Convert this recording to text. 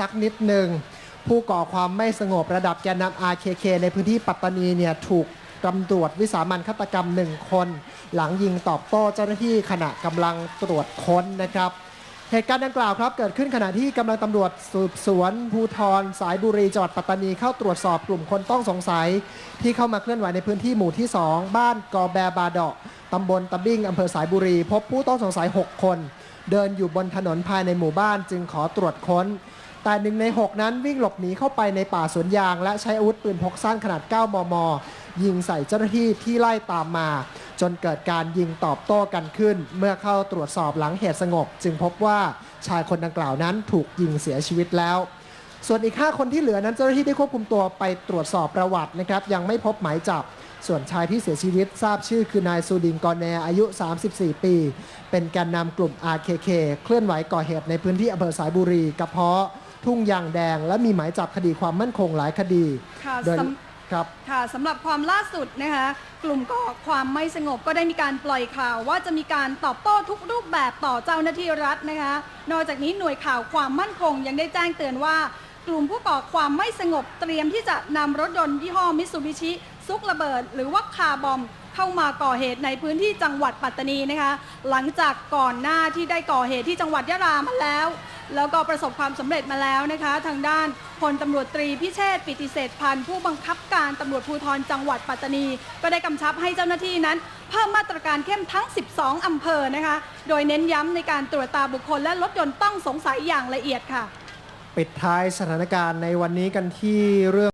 สักนิดหนึ่ง ผู้ก่อความไม่สงบระดับแกนนำ RKK ในพื้นที่ปัตตานีเนี่ยถูกตำรวจวิสามันฆาตกรรมหนึ่งคน หลังยิงตอบโต้เจ้าหน้าที่ขณะกำลังตรวจค้นนะครับเหตุการณ์ดังกล่าวครับเกิดขึ้นขณะที่กำลังตำรวจสืบสวนภูธรสายบุรีจังหวัดปัตตานีเข้าตรวจสอบกลุ่มคนต้องสงสัย ที่เข้ามาเคลื่อนไหวในพื้นที่หมู่ที่ 2 บ้านกอแบบาดาะตำบลตะบิ้งอำเภอสายบุรี พบผู้ต้องสงสัย 6 คน เดินอยู่บนถนนภายในหมู่บ้านจึงขอตรวจค้น แต่หนึ่งใน 6 นั้นวิ่งหลบหนีเข้าไปในป่าสวนยาง และใช้อาวุธปืนพกสั้นขนาด 9 มม ยิงใส่เจ้าหน้าที่ที่ไล่ตามมา จนเกิดการยิงตอบโต้กันขึ้น เมื่อเข้าตรวจสอบหลังเหตุสงบ จึงพบว่าชายคนดังกล่าวนั้นถูกยิงเสียชีวิตแล้ว ส่วนอีก 5 คนที่เหลือนั้นเจ้าหน้าที่ได้ควบคุมตัวไปตรวจสอบประวัตินะครับยังไม่พบหมายจับส่วนชายที่เสียชีวิตทราบชื่อคือนายซูดินกอแนอายุ 34 ปี เป็นแกนนำกลุ่ม RKK เคลื่อนไหวก่อเหตุในพื้นที่อำเภอสายบุรีกระเพาะ ทุ่งยางแดง และมีหมายจับคดีความมั่นคงหลายคดีค่ะโดยสครับำค่ะสำหรับความล่าสุดนะคะกลุ่มก่อความไม่สงบก็ได้มีการปล่อยข่าว ว่าจะมีการตอบโต้ทุกรูปแบบต่อเจ้าหน้าที่รัฐนะคะนอกจากนี้หน่วยข่าวความมั่นคงยังได้แจ้งเตือนว่า กลุ่มผู้ก่อความไม่สงบเตรียมที่จะนำรถยนต์ยี่ห้อมิตซูบิชิ ซุกระเบิด หรือว่าคาร์บอมเข้ามาก่อเหตุในพื้นที่จังหวัดปัตตานีนะคะ หลังจากก่อนหน้าที่ได้ก่อเหตุที่จังหวัดยะลามาแล้ว แล้วก็ประสบความสำเร็จมาแล้วนะคะ ทางด้านพลตำรวจตรีพิเชษปิติเศษพันธ์ผู้บังคับการตำรวจภูธรจังหวัดปัตตานี ก็ได้กำชับให้เจ้าหน้าที่นั้น เพิ่มมาตรการเข้มทั้ง 12อำเภอนะคะ โดยเน้นย้ำในการตรวจตาบุคคลและรถยนต์ต้องสงสัยอย่างละเอียดค่ะ ปิดท้ายสถานการณ์ในวันนี้กันที่เรื่อง